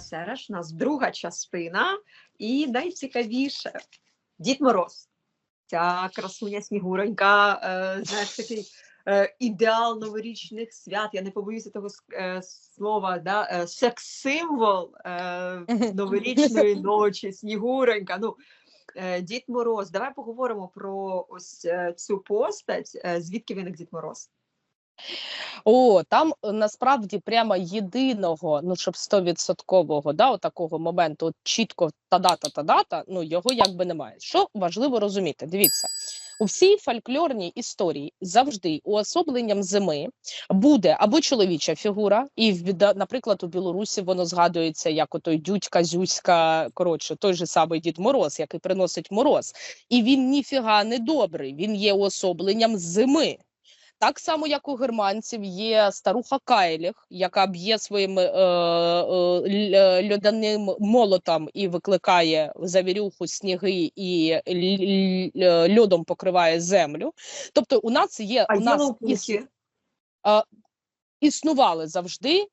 Сереж, у нас друга частина, і найцікавіше Дід Мороз. Ця красуня снігуронька, е, знаєш, такий е, ідеал новорічних свят. Я не побоюся того е, слова, да? секс-символ новорічної ночі, снігуронька. Ну, Дід Мороз. Давай поговоримо про ось цю постать. Звідки виник Дід Мороз? О, там е, насправді прямо єдиного, ну щоб стовідсоткового, да, такого моменту, от чітко та дата, та дата, ну його якби немає. Що важливо розуміти? Дивіться, у всій фольклорній історії завжди уособленням зими буде або чоловіча фігура, і наприклад, у Білорусі воно згадується як отой дюдька, зюська, коротше, той же самий Дід Мороз, який приносить мороз, і він ніфіга не добрий, він є уособленням зими. Так само, як у германців є старуха Кайліх, яка б'є своїм е, е, е, льодяним молотом і викликає завірюху сніги і е, льодом покриває землю. Тобто, у нас є А у нас іс- існували завжди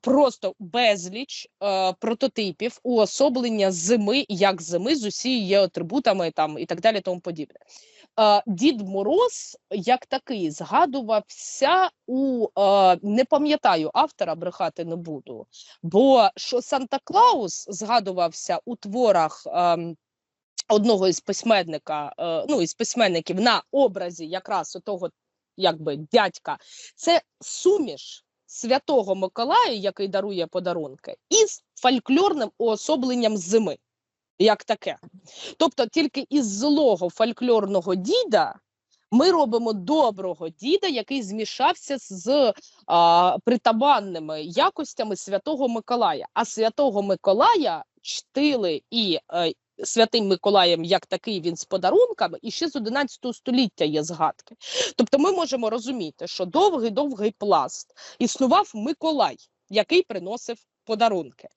просто безліч е, прототипів уособлення зими, як зими з усією атрибутами там і так далі, тому подібне. Дід Мороз як такий згадувався у не пам'ятаю автора, брехати не буду. Бо що Санта Клаус згадувався у творах. ем, Одного із письменника, е, ну із письменників на образі якраз того, якби дядька, це суміш святого Миколая, який дарує подарунки, із фольклорним уособленням зими, як таке. Тобто, тільки із злого фольклорного діда ми робимо доброго діда, який змішався з а, притабанними якостями святого Миколая. А святого Миколая чтили і е, святим Миколаєм, як такий він з подарунками, і ще з 11 століття є згадки. Тобто, ми можемо розуміти, що довгий довгий пласт існував Миколай, який приносив подарунки.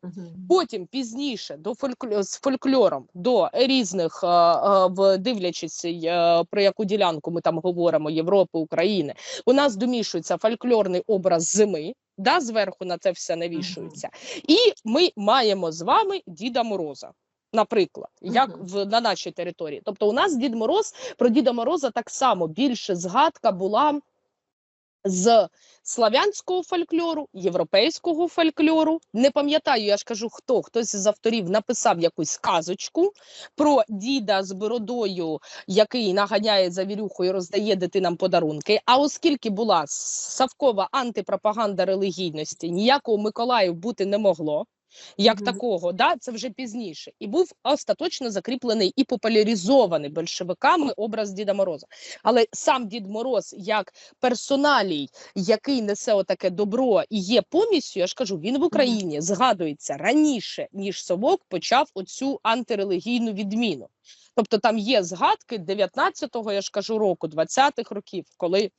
Потім пізніше до фолькло- з фольклором до різних е, е, в дивлячись, е, про яку ділянку ми там говоримо Європи, України, у нас домішується фольклорний образ зими. Да, зверху на це все навішується, і ми маємо з вами Діда Мороза. Наприклад, як в на нашій території. Тобто, у нас Дід Мороз про Діда Мороза так само більше згадка була з славянського фольклору, європейського фольклору. Не пам'ятаю, я ж кажу, хто хтось з авторів написав якусь сказочку про діда з бородою, який наганяє за вірюхою, роздає дитинам подарунки. А оскільки була савкова антипропаганда релігійності, ніякого Миколаїв бути не могло. Як такого, да, це вже пізніше, і був остаточно закріплений і популяризований большевиками образ Діда Мороза. Але сам Дід Мороз, як персоналій, який несе отаке добро і є помісю, я ж кажу, він в Україні згадується раніше, ніж Совок почав оцю антирелігійну відміну. Тобто там є згадки 19-го, я ж кажу, року, 20-х років, коли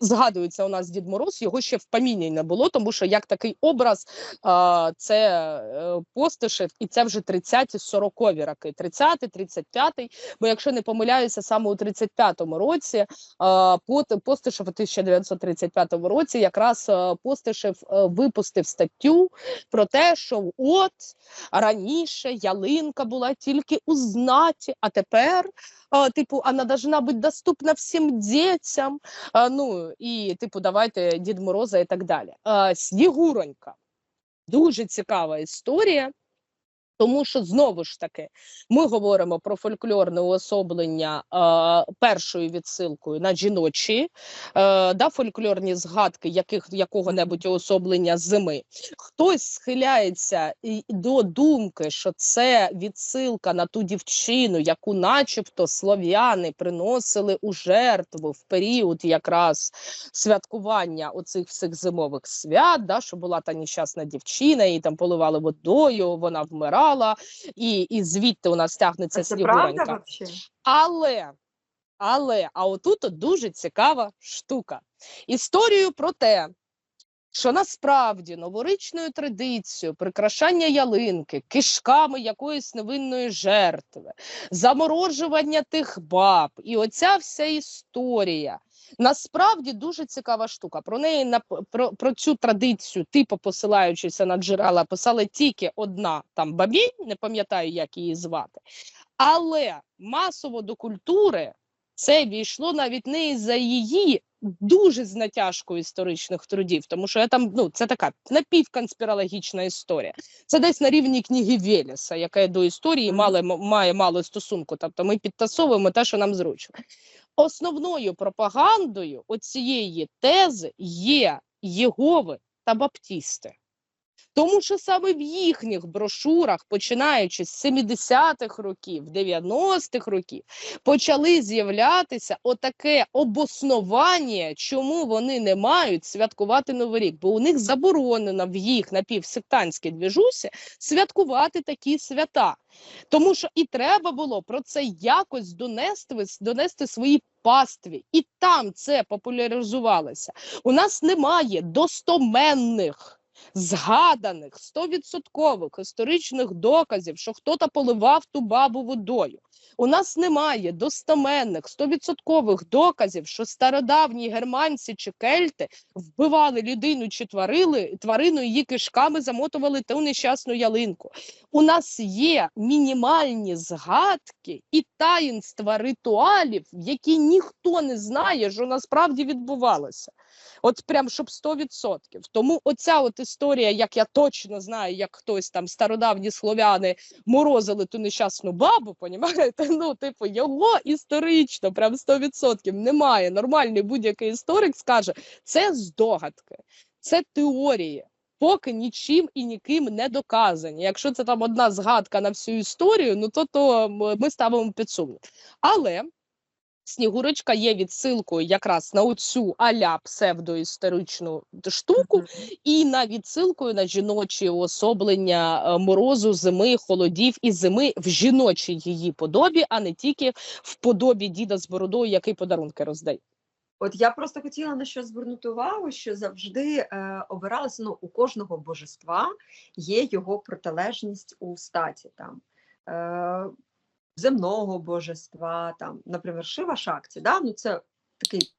згадується у нас Дід Мороз, його ще в поміні не було, тому що як такий образ а, це е, Постишев, і це вже 30-ті, 40-ві роки, 30-й, 35-й, бо якщо не помиляюся, саме у 35-му році а, Постишев у 1935 році якраз е, Постишев е, випустив статтю про те, що от раніше ялинка була тільки у знаті, а тепер, типу, вона должна бути доступна всім дітям. Ну і типу, давайте Дід Мороза і так далі. Снігуронька. Дуже цікава історія. Тому що знову ж таки ми говоримо про фольклорне уособлення е, першою відсилкою на жіночі, е, да, фольклорні згадки яких якого-небудь уособлення зими. Хтось схиляється і до думки, що це відсилка на ту дівчину, яку, начебто, слов'яни приносили у жертву в період якраз святкування оцих всіх зимових свят, да, що була та нещасна дівчина, її там поливали водою, вона вмирала, і, і звідти у нас тягнеться А це правда Але, але, а отут дуже цікава штука. Історію про те, що насправді новорічною традицією прикрашання ялинки кишками якоїсь невинної жертви, заморожування тих баб, і оця вся історія. Насправді дуже цікава штука. Про неї нап- про, про цю традицію, типу посилаючися на джерела, писала тільки одна там бабінь, не пам'ятаю, як її звати. Але масово до культури це війшло навіть не за її дуже з натяжкою історичних трудів, тому що я там ну це така напівконспірологічна історія. Це десь на рівні книги Велеса, яка до історії мали, має мало стосунку. Тобто ми підтасовуємо те, що нам зручно. Основною пропагандою оцієї тези є Єгови та Баптісти. Тому що саме в їхніх брошурах, починаючи з 70-х років, 90-х років, почали з'являтися отаке обоснування, чому вони не мають святкувати Новий рік, бо у них заборонено в їх напівсектантській двіжусі святкувати такі свята. Тому що і треба було про це якось донести, донести свої пастві, і там це популяризувалося. У нас немає достоменних. Згаданих стовідсоткових історичних доказів, що хтось поливав ту бабу водою. У нас немає достеменних стовідсоткових доказів, що стародавні германці чи кельти вбивали людину чи тварили, тварину її кишками замотували ту нещасну ялинку. У нас є мінімальні згадки і таїнства ритуалів, які ніхто не знає, що насправді відбувалося. От прям щоб 100%. Тому оця от історія, як я точно знаю, як хтось там стародавні слов'яни морозили ту нещасну бабу, понімаєте? Ну, типу, його історично, прям 100% немає. Нормальний будь-який історик скаже, це здогадки, це теорії. Поки нічим і ніким не доказані. Якщо це там одна згадка на всю історію, ну то, то ми ставимо під сумнів. Але Снігурочка є відсилкою якраз на оцю аля псевдоісторичну штуку, і на відсилкою на жіночі уособлення е, морозу, зими, холодів і зими в жіночій її подобі, а не тільки в подобі діда з бородою, який подарунки роздає. От я просто хотіла на що звернути увагу, що завжди е, обиралося ну, у кожного божества є його протилежність у статі там. Е, земного божества, там, наприклад, Шива Шакті, да? ну, це такий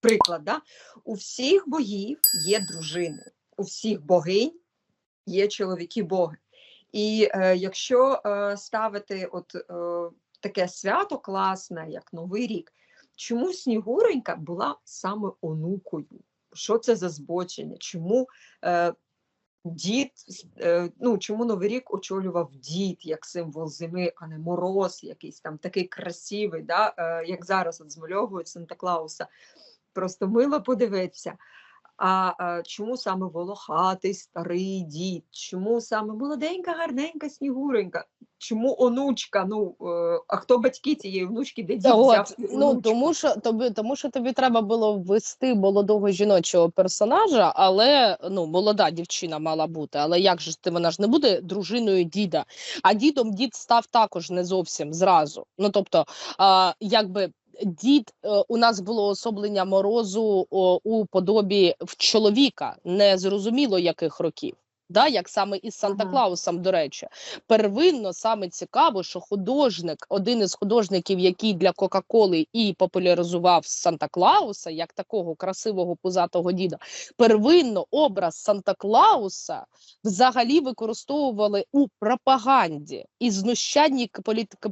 приклад. Да? У всіх богів є дружини, у всіх богинь є чоловіки-боги. І е, якщо е, ставити от, е, таке свято класне, як Новий рік, чому Снігуренька була саме онукою? Що це за збочення? Чому е, дід, е, ну чому Новий рік очолював дід як символ зими, а не мороз, якийсь там такий красивий, да? е, як зараз от змальовують Санта Клауса. Просто мило подивитися. А, чому саме волохатий старий дід? Чому саме молоденька, гарненька снігуренька? Чому онучка? Ну е, а хто батьки цієї внучки, де дід взяв От, ну тому що тобі, тому що тобі треба було ввести молодого жіночого персонажа, але ну молода дівчина мала бути. Але як же ти вона ж не буде дружиною діда? А дідом дід став також не зовсім зразу. Ну тобто, а, якби. Дід е, у нас було особлення морозу у подобі в чоловіка, не зрозуміло яких років. Да, як саме із Санта Клаусом. до речі, первинно саме цікаво, що художник, один із художників, який для Кока-Коли і популяризував Санта Клауса, як такого красивого пузатого діда, первинно образ Санта Клауса взагалі використовували у пропаганді і знущанні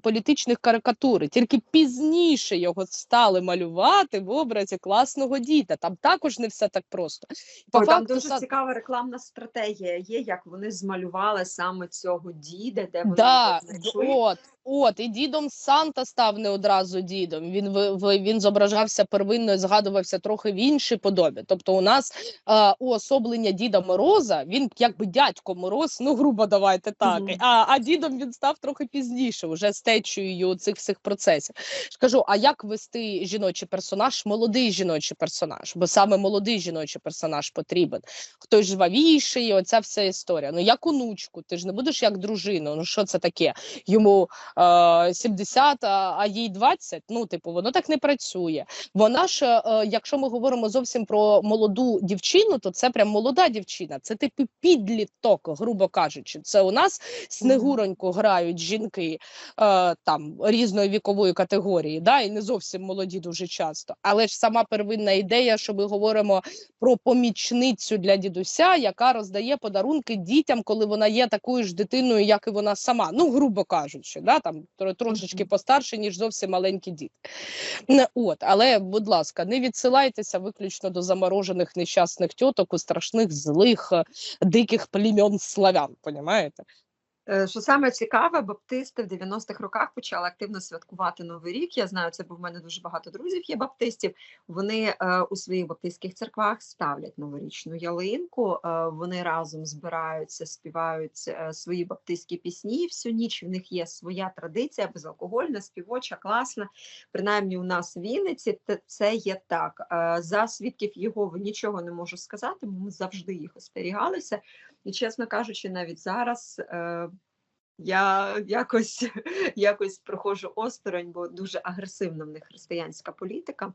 політичних карикатур. Тільки пізніше його стали малювати в образі класного діда. Там також не все так просто. По Ой, там дуже Сан- цікава рекламна стратегія є, як вони змалювали саме цього діда, де вони Да, знайшли. от, от, і дідом Санта став не одразу дідом. Він він зображався первинно і згадувався трохи в іншій подобі. Тобто, у нас е, уособлення Діда Мороза, він якби дядько Мороз, ну грубо давайте так. Мгм. А, а дідом він став трохи пізніше, вже з течією цих всіх процесів. Скажу, а як вести жіночий персонаж, молодий жіночий персонаж? Бо саме молодий жіночий персонаж потрібен. Хтось жвавіший, оця вся вся історія. Ну як онучку, ти ж не будеш як дружину. Ну що це таке? Йому е, 70, а, а їй 20? Ну, типу, воно так не працює. Вона ж, е, якщо ми говоримо зовсім про молоду дівчину, то це прям молода дівчина. Це типу підліток, грубо кажучи. Це у нас снегуроньку грають жінки е, там різної вікової категорії, да, і не зовсім молоді дуже часто. Але ж сама первинна ідея, що ми говоримо про помічницю для дідуся, яка роздає подарунки дітям, коли вона є такою ж дитиною, як і вона сама. Ну, грубо кажучи, да, там трошечки постарше, ніж зовсім маленькі діти. От, але, будь ласка, не відсилайтеся виключно до заморожених нещасних тьоток у страшних злих е, диких племен славян. Понімаєте? Е, Що саме цікаве, баптисти в 90-х роках почали активно святкувати Новий рік. Я знаю, це бо в мене дуже багато друзів є баптистів. Вони е, у своїх баптистських церквах ставлять новорічну ялинку. Е, вони разом збираються, співають свої баптистські пісні. Всю ніч в них є своя традиція, безалкогольна, співоча, класна. Принаймні, у нас в Вінниці це є так. За свідків Єгови нічого не можу сказати, ми завжди їх остерігалися. І чесно кажучи, навіть зараз. Е, я якось, якось проходжу осторонь, бо дуже агресивна в них християнська політика,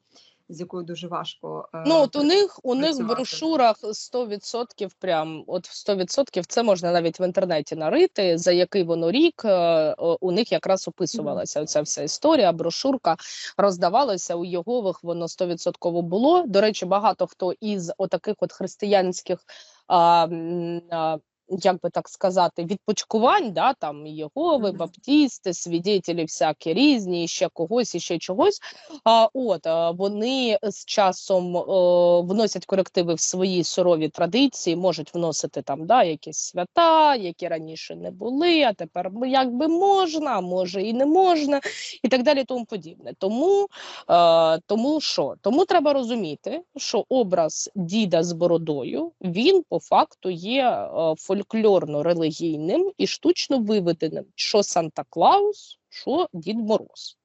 з якою дуже важко. е, Ну, от у них у них в брошурах 100% прям от в 100% це можна навіть в інтернеті нарити, за який воно рік е, у них якраз описувалася оця вся історія, брошурка роздавалася у Єгових, воно 100% було. До речі, багато хто із отаких от християнських а, м, а, як би так сказати, відпочкувань, да, там Єгови, баптісти, свідетелі всякі різні, ще когось, і ще чогось. А, от вони з часом о, вносять корективи в свої сурові традиції, можуть вносити там да, якісь свята, які раніше не були, а тепер м- якби можна, може і не можна, і так далі, тому подібне. Тому, е, тому що? Тому треба розуміти, що образ діда з бородою він по факту є е, фольклорно-релігійним і штучно виведеним, що Санта Клаус, що Дід Мороз.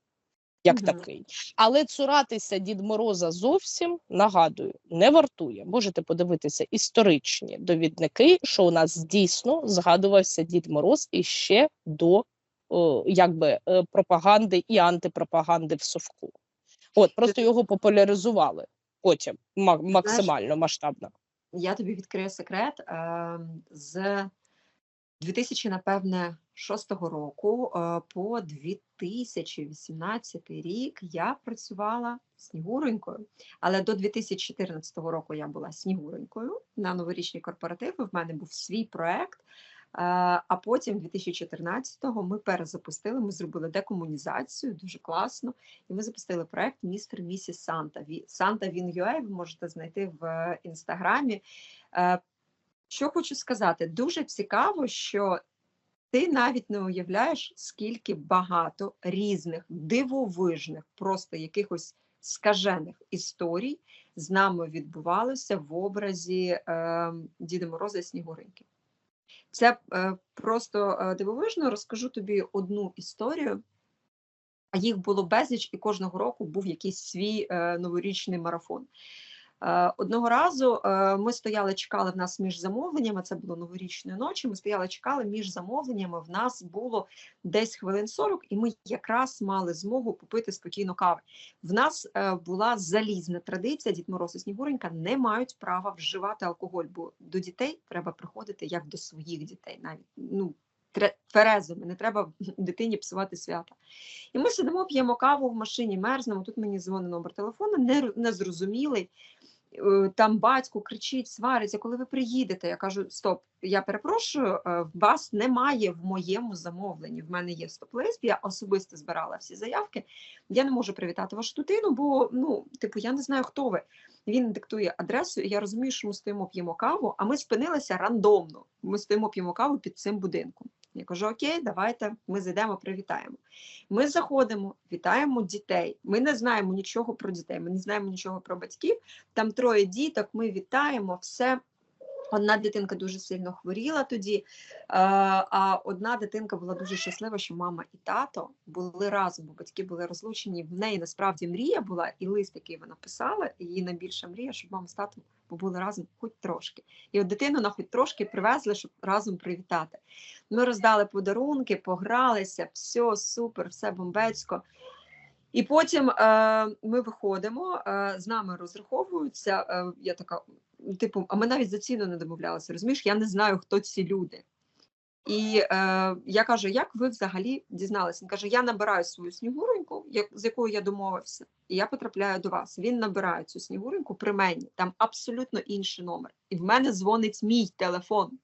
Як Мгм. такий, але цуратися Дід Мороза зовсім нагадую, не вартує. Можете подивитися історичні довідники, що у нас дійсно згадувався Дід Мороз іще до о, якби е, пропаганди і антипропаганди в совку. От просто його популяризували потім максимально масштабно. Я тобі відкрию секрет. е, З 2000, напевне, шостого року е, по 2018 рік я працювала снігуренькою, але до 2014 року я була снігуренькою на новорічні корпоративи. В мене був свій проект. Е, А потім, 2014-го, ми перезапустили. Ми зробили декомунізацію, дуже класно. І ми запустили проект Містер Місіс Санта. Санта Він ви можете знайти в інстаграмі. Е, Що хочу сказати, дуже цікаво, що ти навіть не уявляєш, скільки багато різних дивовижних, просто якихось скажених історій з нами відбувалося в образі е, Діда Мороза і Снігуринки. Це е, просто е, дивовижно. Розкажу тобі одну історію. А їх було безліч, і кожного року був якийсь свій е, новорічний марафон. Е, одного разу е, ми стояли, чекали в нас між замовленнями. Це було новорічної ночі. Ми стояли, чекали між замовленнями. В нас було десь хвилин 40, і ми якраз мали змогу попити спокійно кави. В нас е, була залізна традиція. Дід Мороз і Снігуренька не мають права вживати алкоголь, бо до дітей треба приходити як до своїх дітей, навіть ну. Тверезими, не треба дитині псувати свята. І ми сидимо, п'ємо каву в машині, мерзнемо. Тут мені дзвонить номер телефону, не, незрозумілий. Е, Там батько кричить, свариться, коли ви приїдете. Я кажу: стоп, я перепрошую, е, вас немає в моєму замовленні. В мене є стоп-лист, я особисто збирала всі заявки. Я не можу привітати вашу дитину, бо ну, типу, я не знаю, хто ви. Він диктує адресу, і я розумію, що ми стоїмо, п'ємо каву, а ми спинилися рандомно. Ми стоїмо, п'ємо каву під цим будинком. Я кажу: Окей, давайте ми зайдемо, привітаємо. Ми заходимо, вітаємо дітей. Ми не знаємо нічого про дітей, ми не знаємо нічого про батьків. Там троє діток, ми вітаємо все. Одна дитинка дуже сильно хворіла тоді, е, а одна дитинка була дуже щаслива, що мама і тато були разом, бо батьки були розлучені. В неї насправді мрія була, і лист, який вона писала, її найбільша мрія, щоб мама з татом побули разом хоч трошки. І от дитину на хоч трошки привезли, щоб разом привітати. Ми роздали подарунки, погралися, все супер, все бомбецько. І потім е, ми виходимо, е, з нами розраховуються. Е, я така, типу, а ми навіть за ціну не домовлялися. Розумієш, я не знаю, хто ці люди. І е, я кажу, як ви взагалі дізналися? Він каже: Я набираю свою снігуреньку, як, з якою я домовився, і я потрапляю до вас. Він набирає цю снігуреньку при мені, там абсолютно інший номер. І в мене дзвонить мій телефон.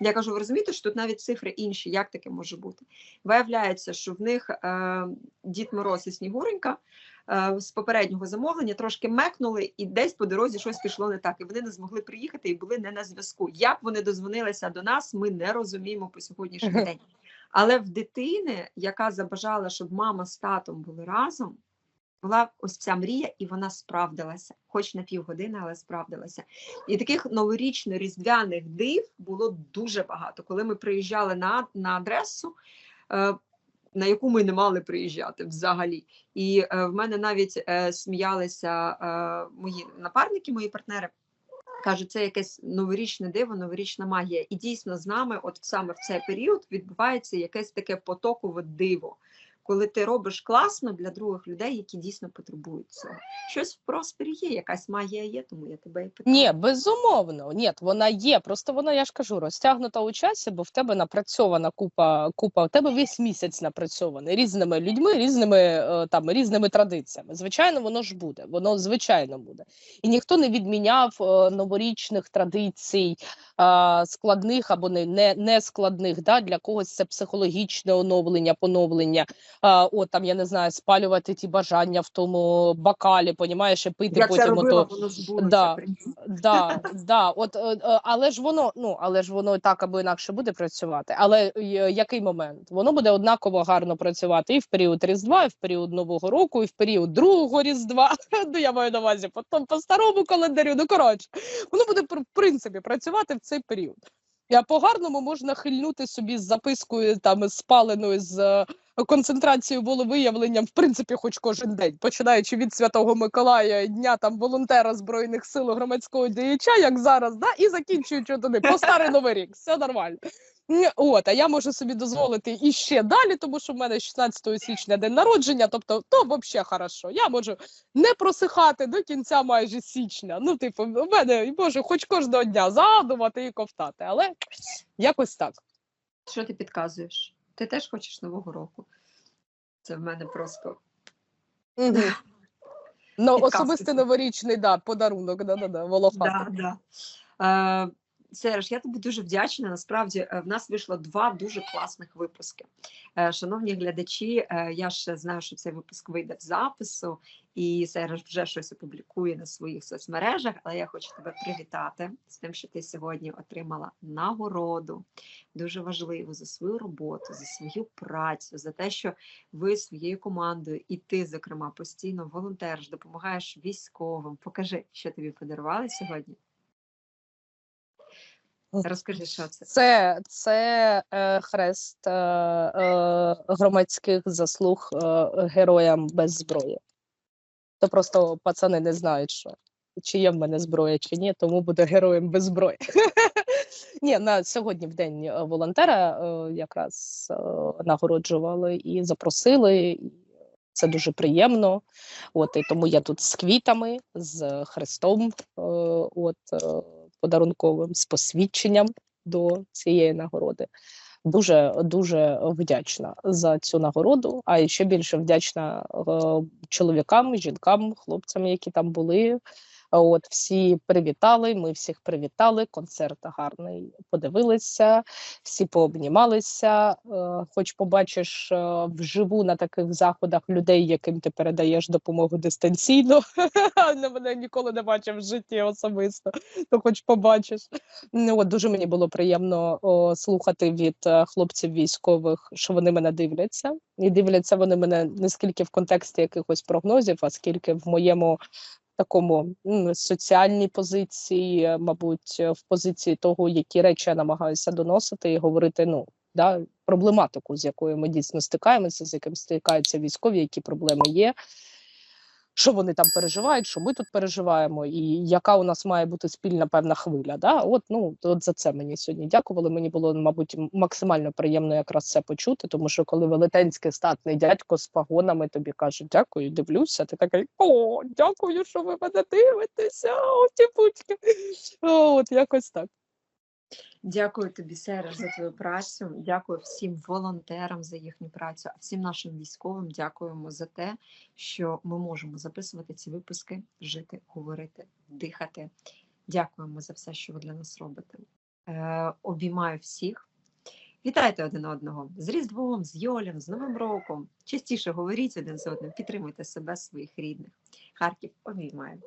Я кажу, ви розумієте, що тут навіть цифри інші, як таке може бути? Виявляється, що в них е, Дід Мороз і Снігуренька з попереднього замовлення трошки мекнули, і десь по дорозі щось пішло не так. І вони не змогли приїхати і були не на зв'язку. Як вони дозвонилися до нас, ми не розуміємо по сьогоднішній день. Але в дитини, яка забажала, щоб мама з татом були разом, була ось ця мрія, і вона справдилася, хоч на півгодини, але справдилася. І таких новорічно-різдвяних див було дуже багато. Коли ми приїжджали на, на адресу, е, на яку ми не мали приїжджати взагалі. І е, в мене навіть е, сміялися е, мої напарники, мої партнери. Кажуть, це якесь новорічне диво, новорічна магія. І дійсно з нами, от саме в цей період, відбувається якесь таке потокове диво, коли ти робиш класно для других людей, які дійсно потребують цього. Щось в просторі є, якась магія є, тому я тебе і питаю. Ні, безумовно, ні, вона є. Просто вона, я ж кажу, розтягнута у часі, бо в тебе напрацьована купа, купа, в тебе весь місяць напрацьований різними людьми, різними е, там різними традиціями. Звичайно, воно ж буде, воно звичайно буде. І ніхто не відміняв е, новорічних традицій складних або не, не, не складних. Да? Для когось це психологічне оновлення, поновлення. От там я не знаю, спалювати ті бажання в тому бакалі, понімаєш, і пити Як потім робила, ото. воно. Да. Да, да, от, е, е, але ж воно, ну але ж воно так або інакше буде працювати. Але е, який момент? Воно буде однаково гарно працювати і в період Різдва, і в період Нового року, і в період другого Різдва. Ну я маю на увазі потім по старому календарю. Ну коротше, воно буде в принципі працювати в цей період. А по-гарному можна хильнути собі з запискою там спаленою з концентрацією волевиявленням, в принципі, хоч кожен день, починаючи від Святого Миколая, дня там волонтера збройних сил громадського діяча, як зараз, да, і закінчуючи туди по старий новий рік. Все нормально. От, а я можу собі дозволити і ще далі, тому що в мене 16 січня день народження, тобто то взагалі хорошо. Я можу не просихати до кінця майже січня. Ну, типу, в мене можу хоч кожного дня згадувати і ковтати, але якось так. Що ти підказуєш? Ти теж хочеш Нового року? Це в мене просто Ну, Підказки особистий новорічний да, подарунок, да, да, да, волохати. Да, да. Е, Сереж, я тобі дуже вдячна. Насправді е, в нас вийшло два дуже класних випуски. Е, Шановні глядачі, е, я ще знаю, що цей випуск вийде в запису, і Сереж вже щось опублікує на своїх соцмережах. Але я хочу тебе привітати з тим, що ти сьогодні отримала нагороду дуже важливу за свою роботу, за свою працю, за те, що ви своєю командою, і ти, зокрема, постійно волонтериш, допомагаєш військовим. Покажи, що тобі подарували сьогодні. Розкажи, що це. Це, це е, хрест е, е, громадських заслуг е, героям без зброї. То просто пацани не знають, що чи є в мене зброя, чи ні, тому буде героєм без зброї. Ні, на сьогодні в день е, волонтера е, якраз е, нагороджували і запросили. і Це дуже приємно. От і тому я тут з квітами, з хрестом, от подарунковим, з посвідченням до цієї нагороди. Дуже дуже вдячна за цю нагороду. А ще більше вдячна е, чоловікам, жінкам, хлопцям, які там були. От всі привітали. Ми всіх привітали. Концерт гарний. Подивилися, всі пообнімалися. Е, Хоч побачиш е, вживу на таких заходах людей, яким ти передаєш допомогу дистанційно. Мене ніколи не бачив в житті особисто, то хоч побачиш. Ну, От дуже мені було приємно слухати від е, хлопців військових, що вони мене дивляться, і дивляться вони мене не скільки в контексті якихось прогнозів, а скільки в моєму такому соціальній позиції, е, мабуть, е, в позиції того, які речі я намагаюся доносити і говорити. Ну да, проблематику, з якою ми дійсно стикаємося, з яким стикаються військові, які проблеми є. Що вони там переживають, що ми тут переживаємо, і яка у нас має бути спільна певна хвиля. Да? От ну от за це мені сьогодні дякували. Мені було, мабуть, максимально приємно якраз це почути, тому що коли велетенський статний дядько з пагонами тобі каже дякую, дивлюся, ти такий о, дякую, що ви мене дивитеся, о, ті От якось так. Дякую тобі, Сера, за твою працю. Дякую всім волонтерам за їхню працю, а всім нашим військовим дякуємо за те, що ми можемо записувати ці випуски, жити, говорити, дихати. Дякуємо за все, що ви для нас робите. Е, обіймаю всіх. Вітайте один одного з Різдвом, з Йолем, з Новим роком. Частіше говоріть один з одним, підтримуйте себе, своїх рідних. Харків обіймаю.